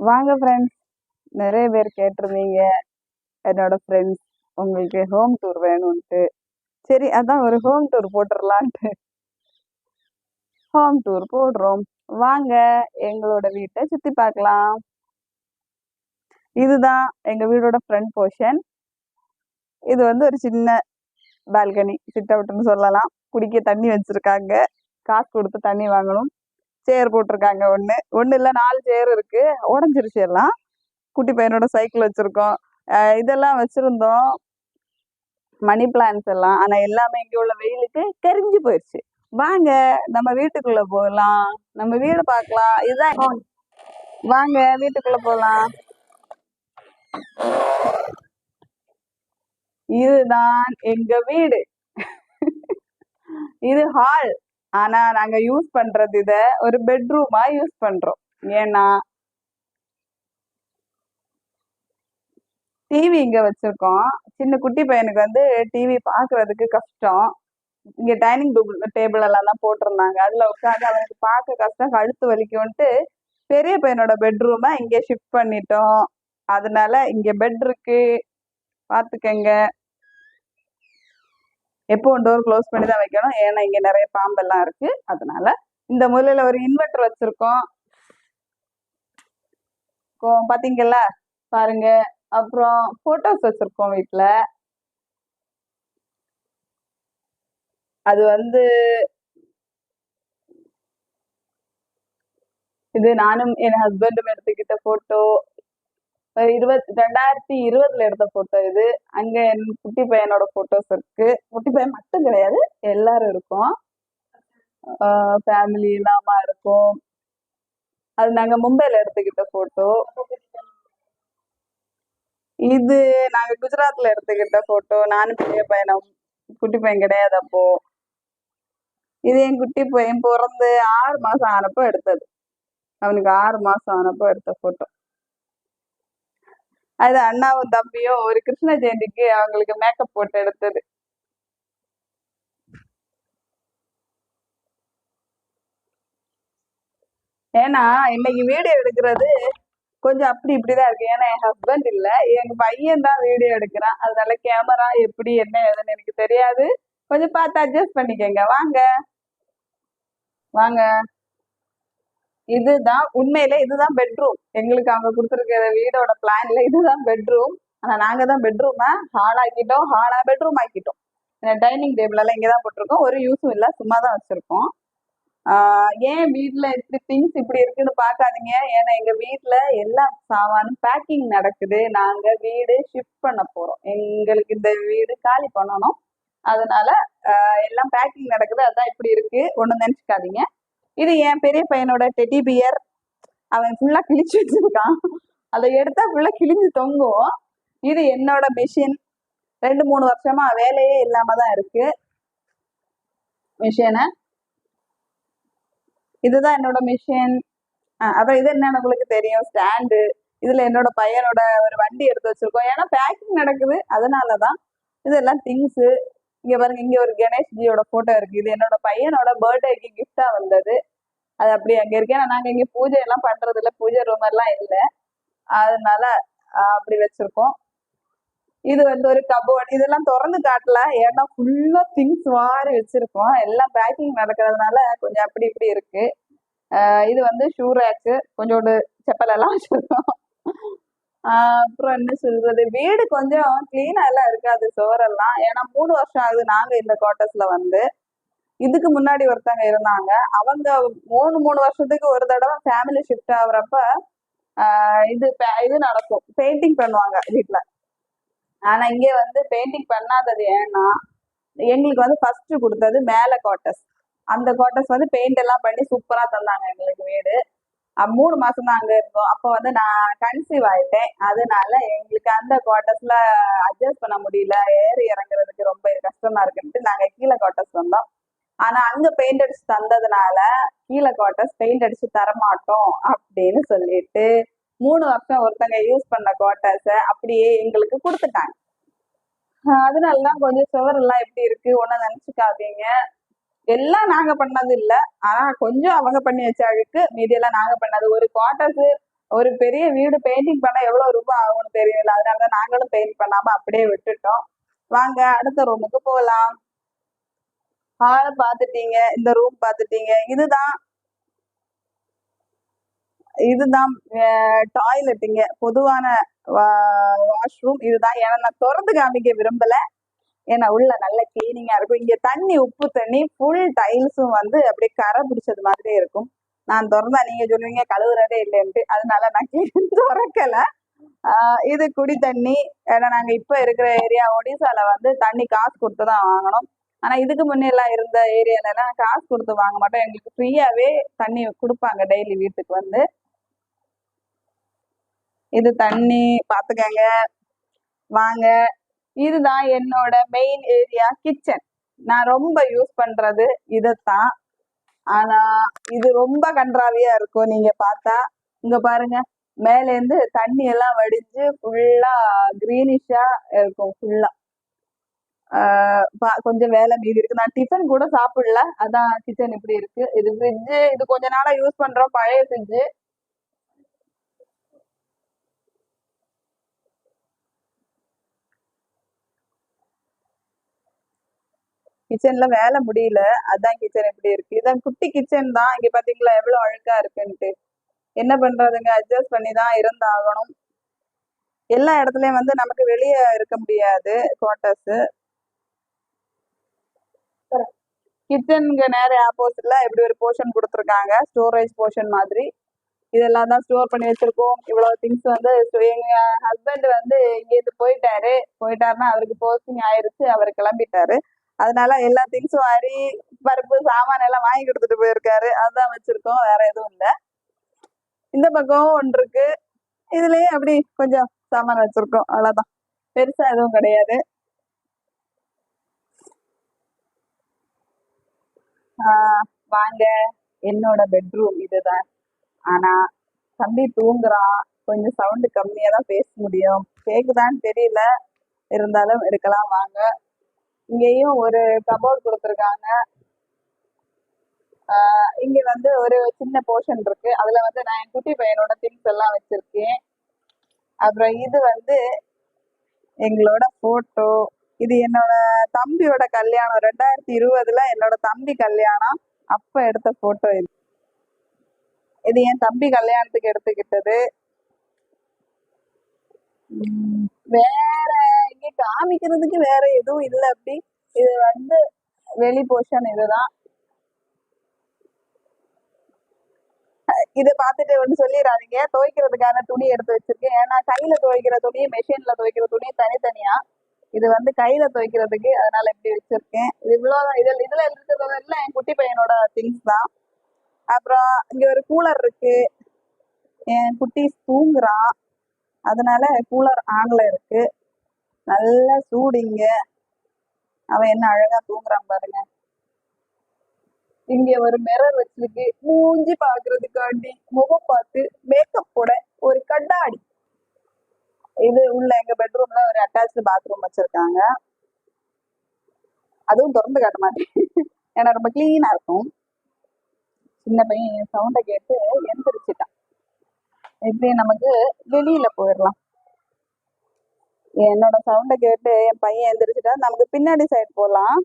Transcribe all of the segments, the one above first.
வாங்க ஃப்ரெண்ட்ஸ் நிறைய பேர் கேட்டிருந்தீங்க. என்னோட ஃப்ரெண்ட்ஸ் உங்களுக்கு ஹோம் டூர் வேணும்ன்ட்டு. சரி அதான் ஒரு ஹோம் டூர் போட்டுடலான்ட்டு ஹோம் டூர் போடுறோம். வாங்க எங்களோட வீட்டை சுற்றி பார்க்கலாம். இதுதான் எங்கள் வீடோட ஃப்ரண்ட் போர்ஷன் இது வந்து ஒரு சின்ன பால்கனி சிட் அவுட்னு சொல்லலாம். குடிக்க தண்ணி வச்சுருக்காங்க. காசு கொடுத்து தண்ணி வாங்கணும். சேர் போட்டிருக்காங்க ஒன்று ஒன்று இல்லை நாலு சேர் இருக்கு. உடஞ்சிருச்சு எல்லாம். குட்டி பையனோட சைக்கிள் வச்சுருக்கோம். இதெல்லாம் வச்சுருந்தோம். மணி பிளான்ஸ் எல்லாம். ஆனால் எல்லாமே இங்கே உள்ள வெயிலுக்கு கரிஞ்சு போயிடுச்சு வாங்க நம்ம வீட்டுக்குள்ள போகலாம். நம்ம வீடு பார்க்கலாம். இதுதான் வாங்க வீட்டுக்குள்ள போகலாம் இதுதான் எங்க வீடு. இது ஹால் ஆனா நாங்க யூஸ் பண்றது இத ஒரு பெட்ரூமா யூஸ் பண்றோம். ஏன்னா டிவி இங்க வச்சிருக்கோம். சின்ன குட்டி பையனுக்கு வந்து டிவி பாக்குறதுக்கு கஷ்டம். இங்க டைனிங் டேபிள் எல்லாம் தான் போட்டிருந்தாங்க. அதுல உட்காந்து அவனுக்கு பார்க்க கஷ்டம் கழுத்து வலிக்கும்ட்டு பெரிய பையனோட பெட்ரூமை இங்க ஷிஃப்ட் பண்ணிட்டோம். அதனால இங்க பெட் இருக்கு. பாத்துக்கங்க. எப்போ டோர் க்ளோஸ் பண்ணி தான் வைக்கணும். ஏன்னா இங்கே நிறைய பாம்பெல்லாம் இருக்கு. அதனால இந்த மூலையில் ஒரு இன்வெர்டர் வச்சிருக்கோம். பார்த்தீங்கல்ல பாருங்க. அப்புறம் ஃபோட்டோஸ் வச்சிருக்கோம் வீட்டில் அது வந்து இது நானும் என் ஹஸ்பண்டும் எடுத்துக்கிட்ட போட்டோ இருபத் ரெண்டாயிரத்தி இருபதுல எடுத்த போட்டோ இது. அங்க என் குட்டி பையனோட போட்டோஸ் இருக்கு. குட்டி பையன் மட்டும் கிடையாது எல்லாரும் இருக்கும். ஃபேமிலி இல்லாம இருக்கும். அது நாங்க மும்பைல எடுத்துக்கிட்ட போட்டோ இது நாங்க குஜராத்ல எடுத்துக்கிட்ட போட்டோ நானும் பெரிய பையனும் குட்டி பையன் கிடையாது அப்போ. இது என் குட்டி பையன் பிறந்து ஆறு மாசம் ஆனப்போ எடுத்தது. அவனுக்கு ஆறு மாசம் ஆனப்போ எடுத்த போட்டோ அது அண்ணாவும் தம்பியும் ஒரு கிருஷ்ண ஜெயந்திக்கு அவங்களுக்கு மேக்கப் போட்டு எடுத்தது. ஏன்னா இன்னைக்கு வீடியோ எடுக்கிறது கொஞ்சம் அப்படி இப்படிதான் இருக்கு. ஏன்னா என் ஹஸ்பண்ட் இல்ல. எங்க பையன் தான் வீடியோ எடுக்கிறான். அதனால கேமரா எப்படி என்ன ஏதுன்னு எனக்கு தெரியாது. கொஞ்சம் பார்த்து அட்ஜஸ்ட் பண்ணிக்கங்க. வாங்க. வாங்க. இதுதான் உண்மையில இதுதான் பெட்ரூம் எங்களுக்கு அவங்க கொடுத்துருக்கிற வீடோட பிளான்ல இதுதான் பெட்ரூம் ஆனா நாங்க தான் பெட்ரூமை ஹால் ஆக்கிட்டோம். ஹாலா பெட்ரூம் ஆக்கிட்டோம். டைனிங் டேபிள் எல்லாம் இங்கதான் போட்டிருக்கோம். ஒரு யூஸும் இல்லை சும்மா தான் வச்சிருக்கோம் ஏன் வீட்டுல இப்படி திங்ஸ் இப்படி இருக்குன்னு பாக்காதீங்க ஏன்னா எங்க வீட்டுல எல்லா சாமானும் பேக்கிங் நடக்குது. நாங்க வீடு ஷிஃப்ட் பண்ண போறோம். எங்களுக்கு இந்த வீடு காலி பண்ணணும். அதனால எல்லாம் பேக்கிங் நடக்குது. அதான் இப்படி இருக்கு. ஒண்ணு நினைச்சுக்காதீங்க. இது என் பெரிய பையனோட டெட்டி பியர் அவன் ஃபுல்லா கிழிச்சு வச்சிருக்கான். அதை எடுத்தா ஃபுல்லா கிழிஞ்சு தொங்கும். இது என்னோட மிஷின் ரெண்டு மூணு வருஷமா வேலையே இல்லாம தான் இருக்கு. மிஷின இதுதான் என்னோட மிஷின் அப்புறம் இது என்ன உங்களுக்கு தெரியும். ஸ்டாண்டு இதுல என்னோட பையனோட ஒரு வண்டி எடுத்து வச்சிருக்கோம். ஏன்னா பேக்கிங் நடக்குது. அதனாலதான் இதெல்லாம் திங்ஸு இங்க பாருங்க இங்க ஒரு கணேஷ்ஜியோட போட்டோ இருக்கு. இது என்னோட பையனோட பர்த்டேக்கு கிஃப்டா வந்தது. அது அப்படி அங்க இருக்கேன். ஏன்னா நாங்க இங்க பூஜை எல்லாம் பண்றது இல்ல பூஜை ரூம் எல்லாம் இல்ல. அதனால அப்படி வச்சிருக்கோம். இது வந்து ஒரு கபோர்ட் இதெல்லாம் திறந்து காட்டல. ஏன்னா ஃபுல்லா திங்ஸ் மாறி வச்சிருக்கோம். எல்லாம் பேக்கிங் நடக்கிறதுனால கொஞ்சம் அப்படி இப்படி இருக்கு. இது வந்து ஷூ ரேக்கு கொஞ்சோண்டு செப்பல் எல்லாம் வச்சிருக்கோம். அப்புறம் என்ன சொல்றது? வீடு கொஞ்சம் கிளீனா எல்லாம் இருக்காது சுவரெல்லாம். ஏன்னா மூணு வருஷம் ஆகுது நாங்க இந்த குவார்டர்ஸ்ல வந்து. இதுக்கு முன்னாடி ஒருத்தவங்க இருந்தாங்க. அவங்க மூணு மூணு வருஷத்துக்கு ஒரு தடவை ஃபேமிலி ஷிஃப்ட் ஆகுறப்ப இது இது நடக்கும். பெயிண்டிங் பண்ணுவாங்க வீட்டில் ஆனா இங்க வந்து பெயிண்டிங் பண்ணாதது ஏன்னா எங்களுக்கு வந்து ஃபர்ஸ்ட் கொடுத்தது மேல குவார்ட்டர்ஸ் அந்த குவார்ட்டர்ஸ் வந்து பெயிண்ட் எல்லாம் பண்ணி சூப்பரா தந்தாங்க எங்களுக்கு வீடு. மூணு மாசம் தான் அங்க இருந்தோம். அப்போ வந்து நான் கன்சீவ் ஆயிட்டேன். அதனால எங்களுக்கு அந்த குவார்ட்டர்ஸ்ல அட்ஜஸ்ட் பண்ண முடியல. ஏறி இறங்குறதுக்கு ரொம்ப கஷ்டமா இருக்குன்ட்டு நாங்க கீழே குவார்ட்டர்ஸ் வந்தோம். ஆனா அங்க பெயிண்ட் அடிச்சு தந்ததுனால கீழே குவார்ட்டர்ஸ் பெயிண்ட் அடிச்சு தரமாட்டோம் அப்படின்னு சொல்லிட்டு மூணு வருஷம் ஒருத்தங்க யூஸ் பண்ண குவார்டர்ஸ அப்படியே எங்களுக்கு கொடுத்துட்டாங்க. அதனாலதான் கொஞ்சம் சுவரெல்லாம் எப்படி இருக்கு ஒன்னும் நினைச்சுக்காதீங்க. எல்லாம் நாங்க பண்ணது இல்ல. ஆனா கொஞ்சம் அவங்க பண்ணி வச்ச அழுக்கு மீதி எல்லாம் நாங்க பண்ணது. ஒரு குவார்டர்ஸ் ஒரு பெரிய வீடு பெயிண்டிங் பண்ண எவ்வளவு ரூபாய் ஆகும்னு தெரியல. அதனாலதான் நாங்களும் பெயிண்ட் பண்ணாம அப்படியே விட்டுட்டோம். வாங்க அடுத்த ரூமுக்கு போகலாம். ஹால் பார்த்துட்டீங்க இந்த ரூம் பார்த்துட்டீங்க இதுதான் இதுதான் டாய்லெட்டுங்க பொதுவான வாஷ்ரூம் இதுதான். ஏன்னா நான் திறந்து காமிக்க விரும்பல. ஏன்னா உள்ள நல்ல கிளீனிங்கா இருக்கும். இங்க தண்ணி உப்பு தண்ணி ஃபுல் டைல்ஸும் வந்து அப்படியே கரை பிடிச்சது மாதிரியே இருக்கும். நான் திறந்தா நீங்க சொல்லுவீங்க கழுவுறதே இல்லைன்ட்டு. அதனால நான் திறக்கல. ஆஹ் இது குடி தண்ணி ஏன்னா நாங்க இப்ப இருக்கிற ஏரியா ஒடிசால வந்து தண்ணி காசு கொடுத்து தான் வாங்கணும். ஆனா இதுக்கு முன்னே எல்லாம் இருந்த ஏரியால எல்லாம் காசு கொடுத்து வாங்க மாட்டோம். எங்களுக்கு ஃப்ரீயாவே தண்ணி கொடுப்பாங்க டெய்லி வீட்டுக்கு வந்து. இது தண்ணி பாத்துக்கங்க. வாங்க. இதுதான் என்னோட மெயின் ஏரியா கிச்சன் நான் ரொம்ப யூஸ் பண்றது இதைத்தான். ஆனா இது ரொம்ப கன்றாவியா இருக்கும். நீங்க பார்த்தா இங்க பாருங்க. மேலேருந்து தண்ணி எல்லாம் வடிஞ்சு ஃபுல்லா கிரீனிஷா இருக்கும் ஃபுல்லா கொஞ்சம் வேலை மீதி இருக்கு. நான் டிஃபன் கூட சாப்பிடல. அதான் கிச்சன் இப்படி இருக்கு. இது ஃப்ரிட்ஜு இது கொஞ்ச நாளா யூஸ் பண்றோம். பழைய ஃப்ரிட்ஜு கிச்சன்ல வேலை முடியல. அதான் கிச்சன் இப்படி இருக்கு. இதான் குட்டி கிச்சன் தான். இங்க பாத்தீங்களா எவ்வளவு அழுக்கா இருக்குன்ட்டு. என்ன பண்றதுங்க? அட்ஜஸ்ட் பண்ணி தான் இருந்தாகணும். எல்லா இடத்துலயும் வந்து நமக்கு வெளியே இருக்க முடியாது குவார்டர்ஸ் கிச்சனுக்கு நேர ஆப்போசிட்ல இப்படி ஒரு போர்ஷன் கொடுத்துருக்காங்க. ஸ்டோரேஜ் போர்ஷன் மாதிரி. இதெல்லாம் தான் ஸ்டோர் பண்ணி வச்சிருக்கோம். இவ்வளவு திங்ஸ் வந்து எங்க ஹஸ்பண்ட் வந்து இங்கேருந்து போயிட்டாரு. போயிட்டாருன்னா அவருக்கு போஸ்டிங் ஆயிருச்சு. அவர் கிளம்பிட்டாரு. அதனால எல்லா திங்ஸும் அரி பருப்பு சாமான எல்லாம் வாங்கி கொடுத்துட்டு போயிருக்காரு. அதுதான் வச்சிருக்கோம். வேற எதுவும் இல்லை. இந்த பக்கம் ஒன்று இருக்கு. இதுலயே அப்படி கொஞ்சம் சாமான வச்சிருக்கோம். அவ்வளவுதான். பெருசா எதுவும் கிடையாது. வாங்க. என்னோட பெட்ரூம் இதுதான். ஆனா தம்பி தூங்குறான். கொஞ்சம் சவுண்டு கம்மியா தான் பேச முடியும். கேக்குதான்னு தெரியல. இருந்தாலும் எடுக்கலாம் வாங்க. இங்கேயும் ஒரு கபோர்ட் கொடுத்துருக்காங்க. இங்க வந்து ஒரு சின்ன போர்ஷன் இருக்கு. அதுல வந்து நான் என் குட்டி பையனோட திங்ஸ் எல்லாம் வச்சிருக்கேன். அப்புறம் இது வந்து எங்களோட போட்டோ இது என்னோட தம்பியோட கல்யாணம். ரெண்டாயிரத்தி இருபதுல என்னோட தம்பி கல்யாணம். அப்ப எடுத்த போட்டோ இது. இது என் தம்பி கல்யாணத்துக்கு எடுத்துக்கிட்டது. வேற இங்க காமிக்கிறதுக்கு வேற எதுவும் இல்லை அப்படி. இது வந்து வெளி போர்ஷன் இதுதான். இதை பார்த்துட்டு ஒன்று சொல்லிடுறாதீங்க துவைக்கிறதுக்கான துணி எடுத்து வச்சிருக்கேன். ஏன்னா கையில துவைக்கிற துணி மெஷின்ல துவைக்கிற துணி தனித்தனியா? இது வந்து கையில துவைக்கிறதுக்கு அதனால இப்படி வச்சிருக்கேன். இது இவ்வளவுதான். இதுல இதுல இருக்கிறதெல்லாம் என் குட்டி பையனோட திங்ஸ் தான். அப்புறம் இங்க ஒரு கூலர் இருக்கு. என் குட்டி தூங்குறான் அதனால கூலர் ஆன்ல இருக்கு. நல்ல சூடிங்க அவன் என்ன அழகா தூங்குறான் பாருங்க. இங்க ஒரு மிரர் வச்சிருக்கு. மூஞ்சி பாக்குறதுக்காண்டி முகம் பார்த்து மேக்கப் போட ஒரு கண்ணாடி. இது உள்ள அட்டாச்சு பாத்ரூம் வச்சிருக்காங்க. அதுவும் திறந்து காட்ட மாட்டேன். ஏன்னா ரொம்ப கிளீனா இருக்கும். சின்ன பையன் சவுண்டை கேட்டு எந்திரிச்சிட்டான். இப்படி நமக்கு வெளியில போயிடலாம். என்னோட சவுண்டை கேட்டு என் பையன் எந்திரிச்சிட்டா நமக்கு பின்னாடி சைடு போகலாம்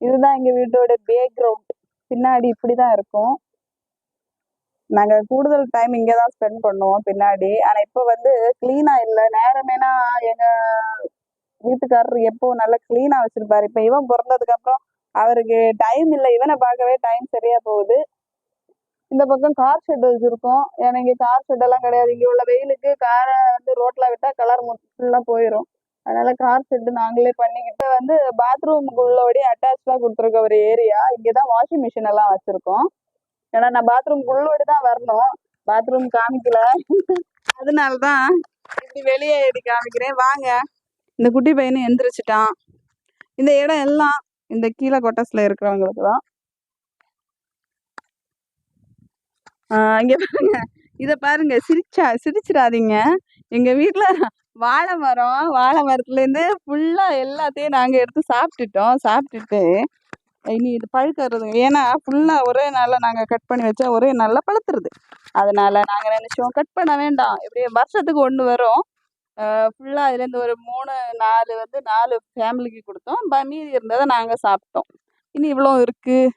இதுதான் எங்க வீட்டோட பேக்ரவுண்ட் பின்னாடி இப்படிதான் இருக்கும். நாங்க கூடுதல் டைம் இங்கே தான் ஸ்பெண்ட் பண்ணுவோம் பின்னாடி. ஆனா இப்போ வந்து கிளீனா இல்லை. நேரமேனா எங்க வீட்டுக்காரர் எப்போ நல்லா கிளீனா வச்சிருப்பாரு. இப்ப இவன் பிறந்ததுக்கு அப்புறம் அவருக்கு டைம் இல்லை. இவனை பார்க்கவே டைம் சரியா போகுது. இந்த பக்கம் கார் ஷெட் வச்சிருக்கோம் ஏன்னா இங்க கார் ஷெட் எல்லாம் கிடையாது. இங்க உள்ள வெயிலுக்கு காரை வந்து ரோட்ல விட்டா கலர் ஃபுல்லாக போயிடும் அதனால கார் ஷெட் நாங்களே பண்ணிக்கிட்டு வந்து பாத்ரூமுக்கு உள்ளபடி அட்டாச்லாம் கொடுத்துருக்க ஒரு ஏரியா இங்கதான் வாஷிங் மிஷின் எல்லாம் வச்சிருக்கோம். ஏன்னா நான் பாத்ரூம் உள்ளோடி தான் வரணும். பாத்ரூம் காமிக்கல. அதனாலதான் இப்படி வெளியே ஏறி காமிக்கிறேன். வாங்க. இந்த குட்டி பையனை எந்திரிச்சிட்டான். இந்த இடம் எல்லாம் இந்த கீழே கொட்டஸ்ல இருக்கிறவங்களுக்கு தான். இங்க பாருங்க. இத பாருங்க. சிரிச்சா சிரிச்சிடாதீங்க. எங்க வீட்டுல வாழை மரம் வாழை மரத்துலேருந்து இருந்து ஃபுல்லா எல்லாத்தையும் நாங்கள் எடுத்து சாப்பிட்டுட்டோம். சாப்பிட்டுட்டு இனி இது பழுக்கிறது ஏன்னா ஃபுல்லாக ஒரே நாளில் நாங்கள் கட் பண்ணி வச்சா ஒரே நாளில் பழுத்துருது. அதனால் நாங்கள் நினச்சோம் கட் பண்ண வேண்டாம். இப்படியே வருஷத்துக்கு ஒன்று வரும். ஃபுல்லாக இதுலேருந்து ஒரு மூணு நாலு வந்து நாலு ஃபேமிலிக்கு கொடுத்தோம். ப மீதி இருந்ததை நாங்கள் சாப்பிட்டோம். இனி இவ்வளோ இருக்குது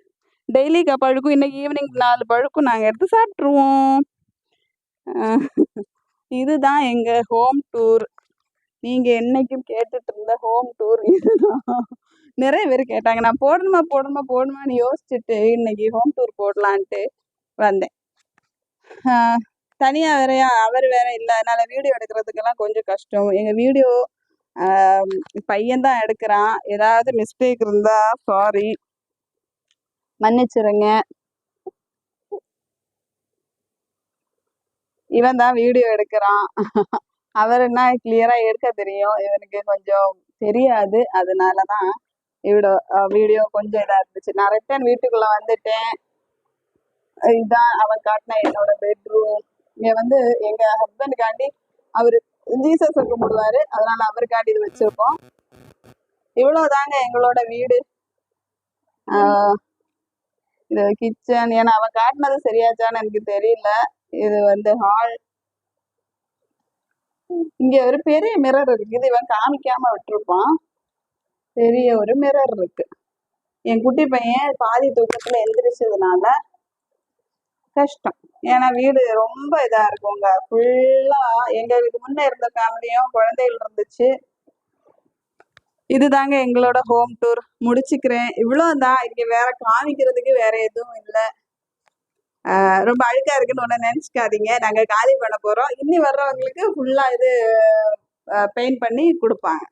டெய்லி க பழுக்கும். இன்னைக்கு ஈவினிங் நாலு பழுக்கும். நாங்கள் எடுத்து சாப்பிட்ருவோம் இதுதான் எங்கள் ஹோம் டூர் நீங்கள் என்றைக்கும் கேட்டுட்டு இருந்த ஹோம் டூர் இதுதான். நிறைய பேர் கேட்டாங்க நான் போடணுமா போடணுமா போடணுமான்னு யோசிச்சுட்டு இன்னைக்கு ஹோம் டூர் போடலான்ட்டு வந்தேன். தனியாக வேறையா அவர் வேற இல்லை. அதனால் வீடியோ எடுக்கிறதுக்கெல்லாம் கொஞ்சம் கஷ்டம். எங்கள் வீடியோ பையன்தான் எடுக்கிறான். ஏதாவது மிஸ்டேக் இருந்தால் சாரி மன்னிச்சிருங்க. இவன் தான் வீடியோ எடுக்கிறான். அவர் என்ன கிளியரா எடுக்க தெரியும். இவனுக்கு கொஞ்சம் தெரியாது. அதனால தான் வீடியோ வீடியோ கொஞ்சம் இதாக இருந்துச்சு. நான் ரிட்டன் வீட்டுக்குள்ளே வந்துட்டேன். இதுதான் அவன் காட்டின என்னோட பெட்ரூம் இங்கே வந்து எங்கள் ஹஸ்பண்டுக்காண்டி அவர் ஜீசஸ் கும்பிடுவாரு. அதனால் அவருக்காண்டி இது வச்சுருக்கோம். இவ்வளோ தாங்க எங்களோட வீடு. இது கிச்சன் ஏன்னா அவன் காட்டினது சரியாச்சான்னு எனக்கு தெரியல. இது வந்து ஹால் இங்க ஒரு பெரிய மிரர் இருக்கு. இது இவன் காமிக்காம விட்டுருப்பான். பெரிய ஒரு மிரர் இருக்கு. என் குட்டி பையன் பாதி தூக்கத்துல எந்திரிச்சதுனால கஷ்டம். ஏன்னா வீடு ரொம்ப இதா இருக்குங்க. ஃபுல்லா எங்களுக்கு முன்ன இருந்த ஃபேமிலியும் குழந்தைகள் இருந்துச்சு. இதுதாங்க எங்களோட ஹோம் டூர் முடிச்சுக்கிறேன். இவ்வளோதான் இங்க வேற காமிக்கிறதுக்கு வேற எதுவும் இல்லை. ரொம்ப அழுக்கா இருக்குன்னு ஒன்றும் நினச்சிக்காதீங்க. நாங்கள் காலி பண்ண போகிறோம் இன்னி வர்றவங்களுக்கு ஃபுல்லாக இது பெயிண்ட் பண்ணி கொடுப்பாங்க.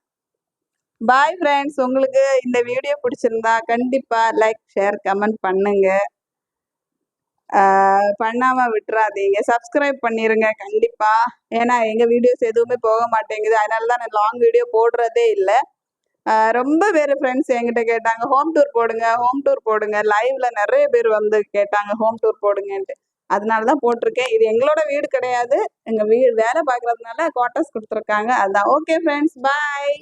பாய் ஃப்ரெண்ட்ஸ் உங்களுக்கு இந்த வீடியோ பிடிச்சிருந்தா கண்டிப்பாக லைக் ஷேர் கமெண்ட் பண்ணுங்க. பண்ணாமல் விட்டுறாதீங்க. சப்ஸ்கிரைப் பண்ணிடுங்க கண்டிப்பாக ஏன்னா எங்கள் வீடியோஸ் எதுவுமே போக மாட்டேங்குது. அதனால தான் நான் லாங் வீடியோ போடுறதே இல்லை. ரொம்ப பேர் ஃப்ரெண்ட்ஸ் என்கிட்ட கேட்டாங்க ஹோம் டூர் போடுங்க ஹோம் டூர் போடுங்க. லைவ்ல நிறைய பேர் வந்து கேட்டாங்க ஹோம் டூர் போடுங்கன்ட்டு. அதனால தான் போட்டிருக்கேன். இது எங்களோட வீடு கிடையாது. எங்கள் வீடு வேலை பார்க்குறதுனால குவார்ட்டர்ஸ் கொடுத்துருக்காங்க. அதுதான் ஓகே ஃப்ரெண்ட்ஸ் பாய்